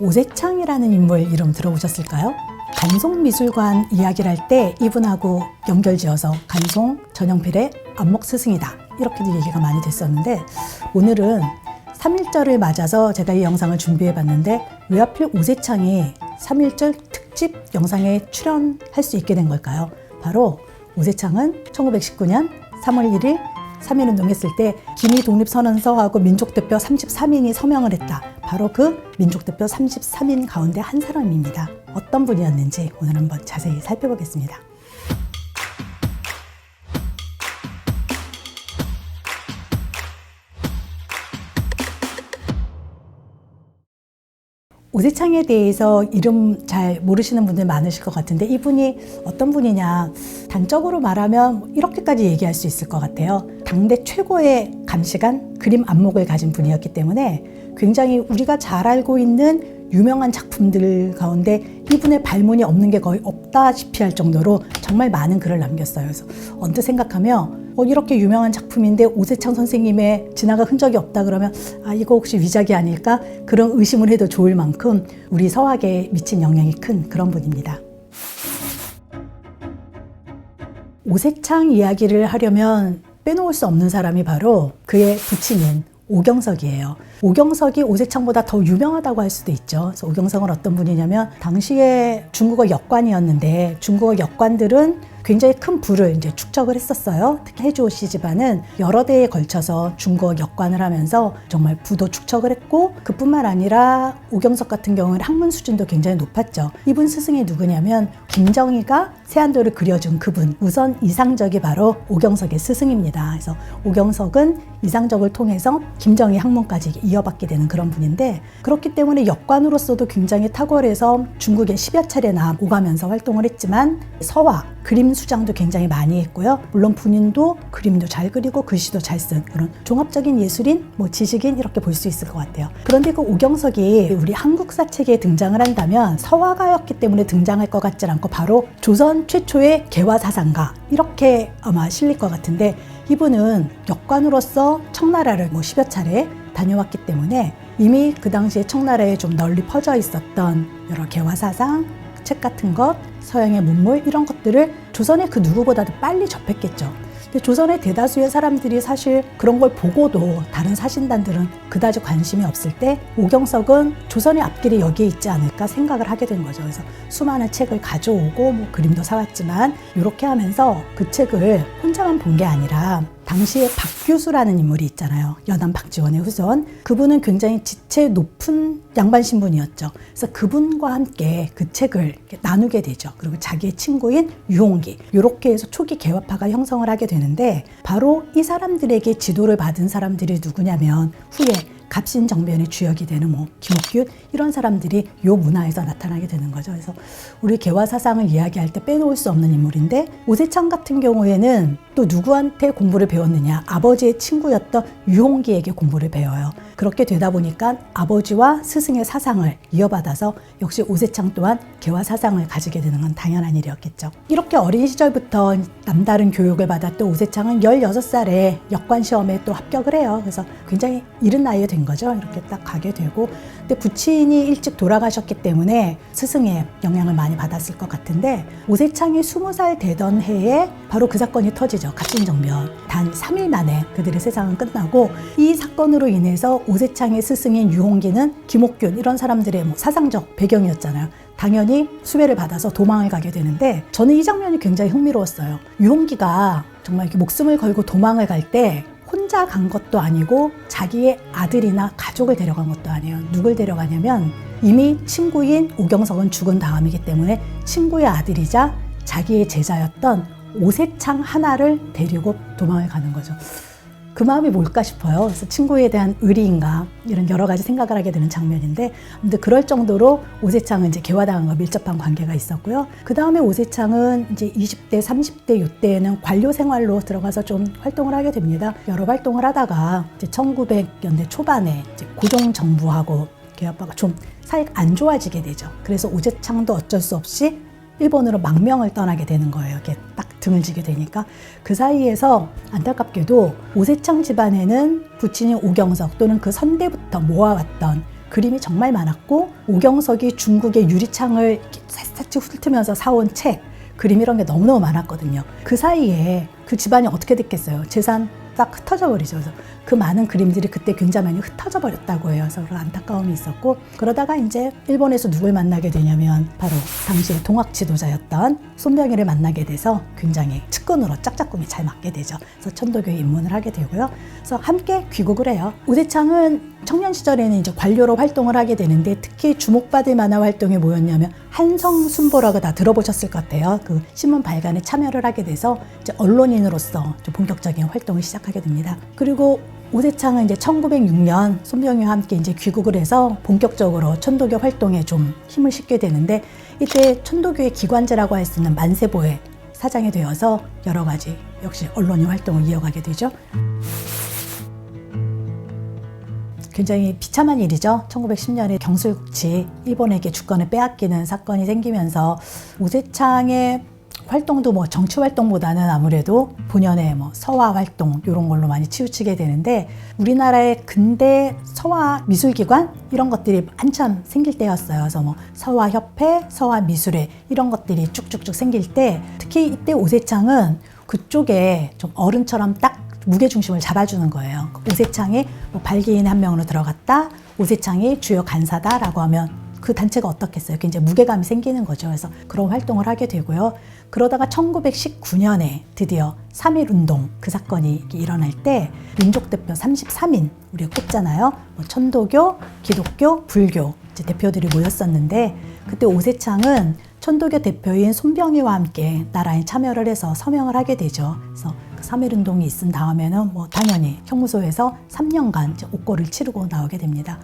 오세창이라는 인물 이름 들어보셨을까요? 간송미술관 이야기를 할 때 이분하고 연결지어서 간송 전영필의 안목 스승이다 이렇게도 얘기가 많이 됐었는데 오늘은 3.1절을 맞아서 제가 이 영상을 준비해 봤는데 왜 하필 오세창이 3.1절 특집 영상에 출연할 수 있게 된 걸까요? 바로 오세창은 1919년 3월 1일 3.1운동 했을 때 기미 독립선언서하고 민족대표 33인이 서명을 했다. 바로 그 민족대표 33인 가운데 한 사람입니다. 어떤 분이었는지 오늘 한번 자세히 살펴보겠습니다. 오세창에 대해서 이름 잘 모르시는 분들 많으실 것 같은데 이분이 어떤 분이냐 단적으로 말하면 뭐 이렇게까지 얘기할 수 있을 것 같아요. 당대 최고의 감시관 그림 안목을 가진 분이었기 때문에 굉장히 우리가 잘 알고 있는 유명한 작품들 가운데 이분의 발문이 없는 게 거의 없다시피 할 정도로 정말 많은 글을 남겼어요. 그래서 언뜻 생각하면 어, 이렇게 유명한 작품인데 오세창 선생님의 진화가 흔적이 없다 그러면 아 이거 혹시 위작이 아닐까 그런 의심을 해도 좋을 만큼 우리 서학에 미친 영향이 큰 그런 분입니다. 오세창 이야기를 하려면 빼놓을 수 없는 사람이 바로 그의 부친인 오경석이에요. 오경석이 오세창보다 더 유명하다고 할 수도 있죠. 그래서 오경석은 어떤 분이냐면 당시에 중국어 역관이었는데 중국어 역관들은 굉장히 큰 부를 이제 축적을 했었어요. 특히 해주오 씨 집안은 여러 대에 걸쳐서 중국어 역관을 하면서 정말 부도 축적을 했고 그뿐만 아니라 오경석 같은 경우는 학문 수준도 굉장히 높았죠. 이분 스승이 누구냐면 김정희가 세안도를 그려준 그분 우선 이상적이 바로 오경석의 스승입니다. 그래서 오경석은 이상적을 통해서 김정희 학문까지 이어 받게 되는 그런 분인데 그렇기 때문에 역관으로서도 굉장히 탁월해서 중국에 10여 차례나 오가면서 활동을 했지만 서화, 그림 수장도 굉장히 많이 했고요. 물론 본인도 그림도 잘 그리고 글씨도 잘 쓴 그런 종합적인 예술인, 뭐 지식인 이렇게 볼 수 있을 것 같아요. 그런데 그 오경석이 우리 한국사 책에 등장을 한다면 서화가였기 때문에 등장할 것 같지 않고 바로 조선 최초의 개화 사상가 이렇게 아마 실릴 것 같은데 이분은 역관으로서 청나라를 뭐 10여 차례 다녀왔기 때문에 이미 그 당시에 청나라에 좀 널리 퍼져 있었던 여러 개화 사상, 책 같은 것, 서양의 문물 이런 것들을 조선의 그 누구보다도 빨리 접했겠죠. 근데 조선의 대다수의 사람들이 사실 그런 걸 보고도 다른 사신단들은 그다지 관심이 없을 때 오경석은 조선의 앞길이 여기에 있지 않을까 생각을 하게 된 거죠. 그래서 수많은 책을 가져오고 뭐 그림도 사왔지만 이렇게 하면서 그 책을 혼자만 본 게 아니라 당시에 박규수라는 인물이 있잖아요. 여남 박지원의 후손. 그분은 굉장히 지체 높은 양반 신분이었죠. 그래서 그분과 함께 그 책을 나누게 되죠. 그리고 자기의 친구인 유홍기. 이렇게 해서 초기 개화파가 형성을 하게 되는데 바로 이 사람들에게 지도를 받은 사람들이 누구냐면 후에 갑신정변의 주역이 되는 뭐 김옥균 이런 사람들이 요 문화에서 나타나게 되는 거죠. 그래서 우리 개화 사상을 이야기할 때 빼놓을 수 없는 인물인데 오세창 같은 경우에는 또 누구한테 공부를 배웠느냐 아버지의 친구였던 유홍기에게 공부를 배워요. 그렇게 되다 보니까 아버지와 스승의 사상을 이어받아서 역시 오세창 또한 개화 사상을 가지게 되는 건 당연한 일이었겠죠. 이렇게 어린 시절부터 남다른 교육을 받았던 오세창은 16살에 역관 시험에 또 합격을 해요. 그래서 굉장히 이른 나이에 된 거죠. 이렇게 딱 가게 되고. 근데 부친이 일찍 돌아가셨기 때문에 스승의 영향을 많이 받았을 것 같은데 오세창이 20살 되던 해에 바로 그 사건이 터지죠. 갑신정변. 단 3일 만에 그들의 세상은 끝나고 이 사건으로 인해서 오세창의 스승인 유홍기는 김옥균 이런 사람들의 뭐 사상적 배경이었잖아요. 당연히 수배를 받아서 도망을 가게 되는데 저는 이 장면이 굉장히 흥미로웠어요. 유홍기가 정말 이렇게 목숨을 걸고 도망을 갈 때 혼자 간 것도 아니고 자기의 아들이나 가족을 데려간 것도 아니에요. 누굴 데려가냐면 이미 친구인 오경석은 죽은 다음이기 때문에 친구의 아들이자 자기의 제자였던 오세창 하나를 데리고 도망을 가는 거죠. 그 마음이 뭘까 싶어요. 그래서 친구에 대한 의리인가 이런 여러 가지 생각을 하게 되는 장면인데, 근데 그럴 정도로 오세창은 이제 개화당과 밀접한 관계가 있었고요. 그 다음에 오세창은 이제 20대, 30대 이때에는 관료 생활로 들어가서 좀 활동을 하게 됩니다. 여러 활동을 하다가 이제 1900년대 초반에 이제 고종 정부하고 개화파가 좀 사이가 안 좋아지게 되죠. 그래서 오세창도 어쩔 수 없이 일본으로 망명을 떠나게 되는 거예요. 이렇게 딱 등을 지게 되니까 그 사이에서 안타깝게도 오세창 집안에는 부친인 오경석 또는 그 선대부터 모아왔던 그림이 정말 많았고 오경석이 중국의 유리창을 살짝 훑으면서 사온 책, 그림 이런 게 너무너무 많았거든요. 그 사이에 그 집안이 어떻게 됐겠어요? 재산 딱 흩어져 버리죠. 그래서 그 많은 그림들이 그때 굉장히 많이 흩어져 버렸다고 해요. 그래서 그런 안타까움이 있었고 그러다가 이제 일본에서 누굴 만나게 되냐면 바로 당시의 동학 지도자였던 손병희를 만나게 돼서 굉장히 측근으로 짝짝꿍이 잘 맞게 되죠. 그래서 천도교에 입문을 하게 되고요. 그래서 함께 귀국을 해요. 우대창은 청년 시절에는 이제 관료로 활동을 하게 되는데 특히 주목받을 만한 활동이 뭐였냐면 한성순보라고 다 들어보셨을 것 같아요. 그 신문 발간에 참여를 하게 돼서 이제 언론인으로서 좀 본격적인 활동을 시작 하게 됩니다. 그리고 오대창은 이제 1906년 손병희와 함께 이제 귀국을 해서 본격적으로 천도교 활동에 좀 힘을 싣게 되는데 이때 천도교의 기관지라고 할 수 있는 만세보의 사장이 되어서 여러 가지 역시 언론인 활동을 이어가게 되죠. 굉장히 비참한 일이죠. 1910년에 경술국치 일본에게 주권을 빼앗기는 사건이 생기면서 우세창의 활동도 뭐 정치 활동보다는 아무래도 본연의 뭐 서화 활동 이런 걸로 많이 치우치게 되는데 우리나라의 근대 서화 미술기관 이런 것들이 한참 생길 때였어요. 그래서 뭐 서화 협회, 서화 미술회 이런 것들이 쭉쭉쭉 생길 때 특히 이때 오세창은 그쪽에 좀 어른처럼 딱 무게 중심을 잡아주는 거예요. 오세창이 뭐 발기인 한 명으로 들어갔다. 오세창이 주요 간사다라고 하면 그 단체가 어떻겠어요? 이제 무게감이 생기는 거죠. 그래서 그런 활동을 하게 되고요. 그러다가 1919년에 드디어 3.1 운동 그 사건이 일어날 때 민족대표 33인 우리가 꼽잖아요. 뭐 천도교, 기독교, 불교 이제 대표들이 모였었는데 그때 오세창은 천도교 대표인 손병희와 함께 나라에 참여를 해서 서명을 하게 되죠. 그래서 그3.1 운동이 있은 다음에는 뭐 당연히 형무소에서 3년간 이제 옥고를 치르고 나오게 됩니다.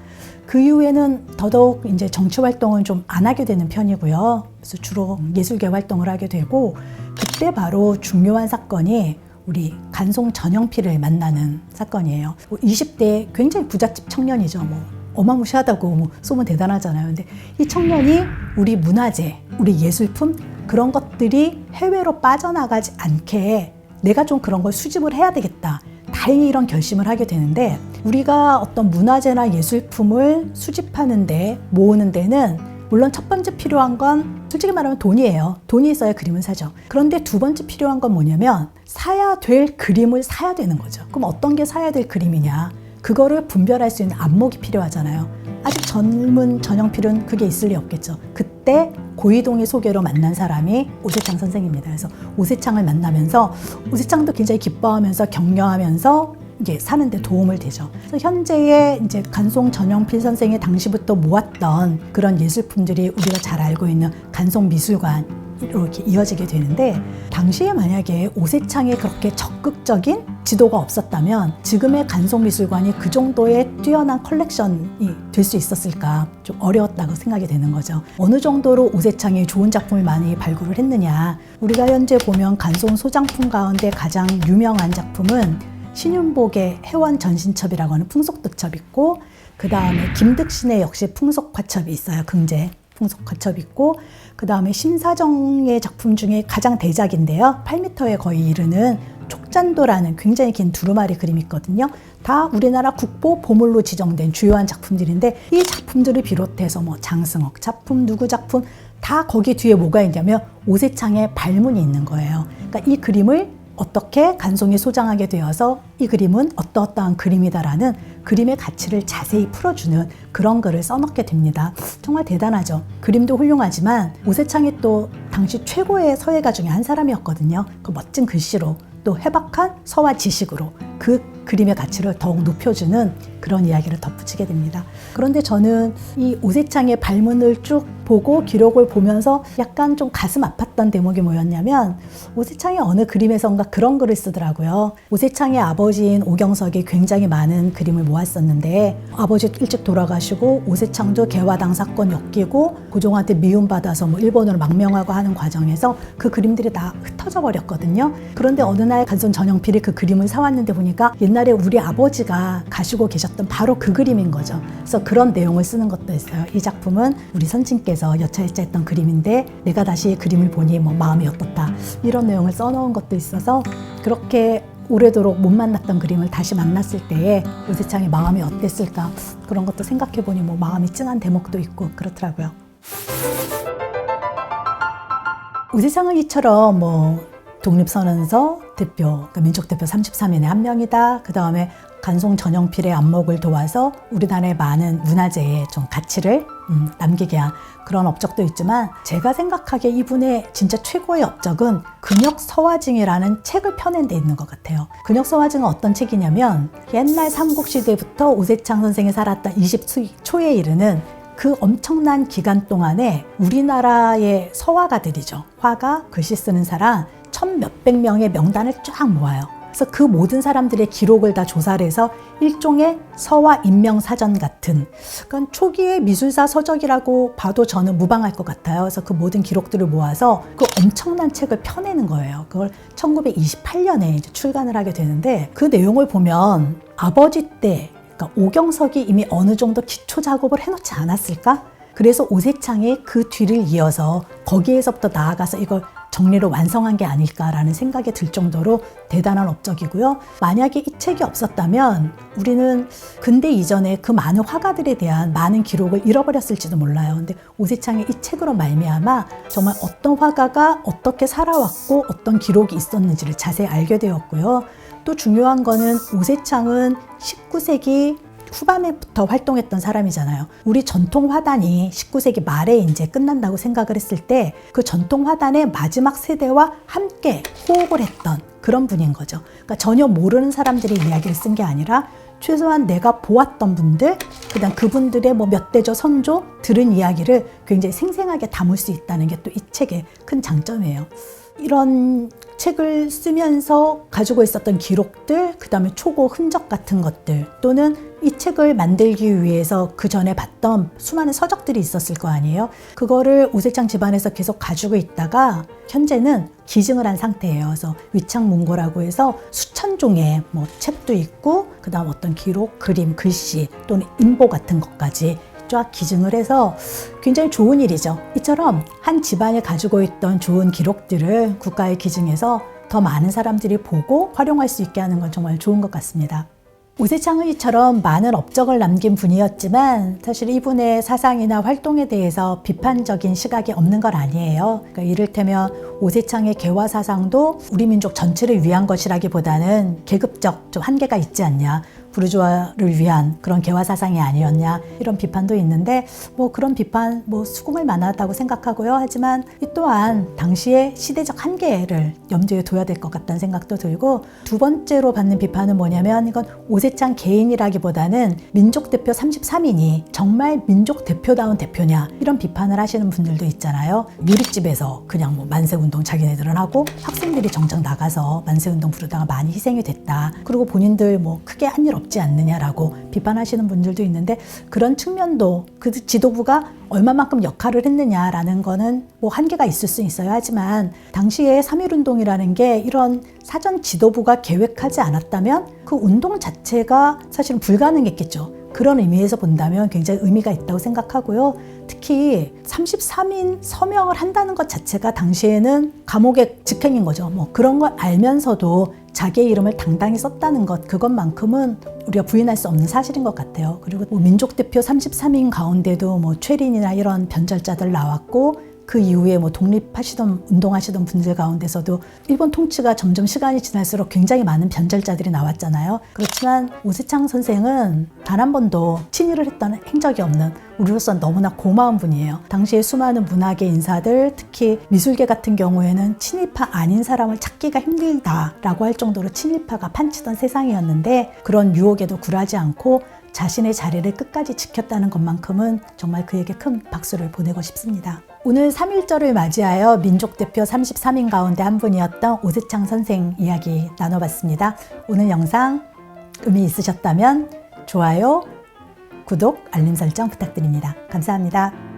그 이후에는 더더욱 이제 정치 활동은 좀 안 하게 되는 편이고요. 그래서 주로 예술계 활동을 하게 되고 그때 바로 중요한 사건이 우리 간송 전영필을 만나는 사건이에요. 20대 굉장히 부잣집 청년이죠. 뭐 어마무시하다고 뭐 소문 대단하잖아요. 근데 이 청년이 우리 문화재, 우리 예술품 그런 것들이 해외로 빠져나가지 않게 내가 좀 그런 걸 수집을 해야 되겠다. 다행히 이런 결심을 하게 되는데 우리가 어떤 문화재나 예술품을 수집하는데 모으는 데는 물론 첫 번째 필요한 건 솔직히 말하면 돈이에요. 돈이 있어야 그림을 사죠. 그런데 두 번째 필요한 건 뭐냐면 사야 될 그림을 사야 되는 거죠. 그럼 어떤 게 사야 될 그림이냐? 그거를 분별할 수 있는 안목이 필요하잖아요. 아직 젊은 전영필은 그게 있을 리 없겠죠. 그때 고이동의 소개로 만난 사람이 오세창 선생입니다. 그래서 오세창을 만나면서 오세창도 굉장히 기뻐하면서 격려하면서 이제 사는데 도움을 되죠. 그래서 현재의 이제 간송 전영필 선생이 당시부터 모았던 그런 예술품들이 우리가 잘 알고 있는 간송 미술관 이렇게 이어지게 되는데 당시에 만약에 오세창의 그렇게 적극적인 지도가 없었다면 지금의 간송미술관이 그 정도의 뛰어난 컬렉션이 될 수 있었을까 좀 어려웠다고 생각이 되는 거죠. 어느 정도로 오세창이 좋은 작품을 많이 발굴을 했느냐 우리가 현재 보면 간송 소장품 가운데 가장 유명한 작품은 신윤복의 해원 전신첩이라고 하는 풍속득첩 있고 그 다음에 김득신의 역시 풍속화첩이 있어요. 긍제 풍속화첩 있고 그 다음에 신사정의 작품 중에 가장 대작인데요. 8m에 거의 이르는 촉잔도라는 굉장히 긴 두루마리 그림이 있거든요. 다 우리나라 국보 보물로 지정된 주요한 작품들인데 이 작품들을 비롯해서 뭐 장승옥 작품, 누구 작품 다 거기 뒤에 뭐가 있냐면 오세창의 발문이 있는 거예요. 그러니까 이 그림을 어떻게 간송이 소장하게 되어서 이 그림은 어떠어떠한 그림이다라는 그림의 가치를 자세히 풀어주는 그런 글을 써놓게 됩니다. 정말 대단하죠. 그림도 훌륭하지만 오세창이 또 당시 최고의 서예가 중에 한 사람이었거든요. 그 멋진 글씨로 또 해박한 서화 지식으로 그 그림의 가치를 더욱 높여주는 그런 이야기를 덧붙이게 됩니다. 그런데 저는 이 오세창의 발문을 쭉 보고 기록을 보면서 약간 좀 가슴 아팠던 대목이 뭐였냐면 오세창이 어느 그림에선가 그런 글을 쓰더라고요. 오세창의 아버지인 오경석이 굉장히 많은 그림을 모았었는데 아버지 일찍 돌아가시고 오세창도 개화당 사건 엮이고 고종한테 미움받아서 뭐 일본으로 망명하고 하는 과정에서 그 그림들이 다 흩어져 버렸거든요. 그런데 어느 날 간손 전영필이 그 그림을 사왔는데 보니까 옛날에 우리 아버지가 가시고 계셨 던 바로 그 그림인 거죠. 그래서 그런 내용을 쓰는 것도 있어요. 이 작품은 우리 선친께서 여차여차했던 그림인데 내가 다시 그림을 보니 뭐 마음이 어떻다 이런 내용을 써놓은 것도 있어서 그렇게 오래도록 못 만났던 그림을 다시 만났을 때에 오세창의 마음이 어땠을까 그런 것도 생각해 보니 뭐 마음이 찡한 대목도 있고 그렇더라고요. 오세창은 이처럼 뭐 독립선언서 대표, 그러니까 민족 대표 33인의 한 명이다. 그 다음에 간송 전영필의 안목을 도와서 우리 나라의 많은 문화재에 좀 가치를 음, 남기게 한 그런 업적도 있지만 제가 생각하기에 이분의 진짜 최고의 업적은 근역 서화증이라는 책을 펴낸 데 있는 것 같아요. 근역 서화증은 어떤 책이냐면 옛날 삼국시대부터 오세창 선생이 살았던 20 초에 이르는 그 엄청난 기간 동안에 우리나라의 서화가들이죠. 화가, 글씨 쓰는 사람 천 몇백 명의 명단을 쫙 모아요. 그래서 그 모든 사람들의 기록을 다 조사를 해서 일종의 서화 인명 사전 같은 그러니까 초기의 미술사 서적이라고 봐도 저는 무방할 것 같아요. 그래서 그 모든 기록들을 모아서 그 엄청난 책을 펴내는 거예요. 그걸 1928년에 출간을 하게 되는데 그 내용을 보면 아버지 때 그러니까 오경석이 이미 어느 정도 기초 작업을 해놓지 않았을까? 그래서 오세창이 그 뒤를 이어서 거기에서부터 나아가서 이걸 정리를 완성한 게 아닐까라는 생각이 들 정도로 대단한 업적이고요. 만약에 이 책이 없었다면 우리는 근대 이전에 그 많은 화가들에 대한 많은 기록을 잃어버렸을지도 몰라요. 근데 오세창의 이 책으로 말미암아 정말 어떤 화가가 어떻게 살아왔고 어떤 기록이 있었는지를 자세히 알게 되었고요. 또 중요한 거는 오세창은 19세기 후반에부터 활동했던 사람이잖아요. 우리 전통 화단이 19세기 말에 이제 끝난다고 생각을 했을 때 그 전통 화단의 마지막 세대와 함께 호흡을 했던 그런 분인 거죠. 그러니까 전혀 모르는 사람들이 이야기를 쓴 게 아니라 최소한 내가 보았던 분들, 그다음 그분들의 뭐 몇 대저 선조 들은 이야기를 굉장히 생생하게 담을 수 있다는 게 또 이 책의 큰 장점이에요. 이런 책을 쓰면서 가지고 있었던 기록들, 그 다음에 초고 흔적 같은 것들, 또는 이 책을 만들기 위해서 그 전에 봤던 수많은 서적들이 있었을 거 아니에요? 그거를 오세창 집안에서 계속 가지고 있다가 현재는 기증을 한 상태예요. 그래서 위창문고라고 해서 수천 종의 뭐 책도 있고, 그 다음 어떤 기록, 그림, 글씨 또는 인보 같은 것까지 쫙 기증을 해서 굉장히 좋은 일이죠. 이처럼 한 집안이 가지고 있던 좋은 기록들을 국가에 기증해서 더 많은 사람들이 보고 활용할 수 있게 하는 건 정말 좋은 것 같습니다. 오세창은 이처럼 많은 업적을 남긴 분이었지만 사실 이분의 사상이나 활동에 대해서 비판적인 시각이 없는 건 아니에요. 그러니까 이를테면 오세창의 개화 사상도 우리 민족 전체를 위한 것이라기보다는 계급적 좀 한계가 있지 않냐. 부르주아를 위한 그런 개화 사상이 아니었냐 이런 비판도 있는데 뭐 그런 비판 뭐 수긍을 만하다고 생각하고요. 하지만 이 또한 당시의 시대적 한계를 염두에 둬야 될 것 같다는 생각도 들고 두 번째로 받는 비판은 뭐냐면 이건 오세창 개인이라기보다는 민족 대표 33인이 정말 민족 대표다운 대표냐 이런 비판을 하시는 분들도 있잖아요. 유리집에서 그냥 뭐 만세 운동 자기네들은 하고 학생들이 정작 나가서 만세 운동 부르다가 많이 희생이 됐다. 그리고 본인들 뭐 크게 한 일 없지 않느냐라고 비판하시는 분들도 있는데 그런 측면도 그 지도부가 얼마만큼 역할을 했느냐라는 거는 뭐 한계가 있을 수 있어요. 하지만 당시에 3.1운동이라는 게 이런 사전 지도부가 계획하지 않았다면 그 운동 자체가 사실은 불가능했겠죠. 그런 의미에서 본다면 굉장히 의미가 있다고 생각하고요. 특히 33인 서명을 한다는 것 자체가 당시에는 감옥의 직행인 거죠. 뭐 그런 걸 알면서도 자기의 이름을 당당히 썼다는 것 그것만큼은 우리가 부인할 수 없는 사실인 것 같아요. 그리고 뭐 민족 대표 33인 가운데도 뭐 최린이나 이런 변절자들 나왔고 그 이후에 뭐 독립하시던 운동하시던 분들 가운데서도 일본 통치가 점점 시간이 지날수록 굉장히 많은 변절자들이 나왔잖아요. 그렇지만 오세창 선생은 단 한 번도 친일을 했던 행적이 없는 우리로서 너무나 고마운 분이에요. 당시에 수많은 문학의 인사들, 특히 미술계 같은 경우에는 친일파 아닌 사람을 찾기가 힘들다라고 할 정도로 친일파가 판치던 세상이었는데 그런 유혹에도 굴하지 않고 자신의 자리를 끝까지 지켰다는 것만큼은 정말 그에게 큰 박수를 보내고 싶습니다. 오늘 3.1절을 맞이하여 민족 대표 33인 가운데 한 분이었던 오세창 선생 이야기 나눠봤습니다. 오늘 영상 의미 있으셨다면 좋아요, 구독, 알림 설정 부탁드립니다. 감사합니다.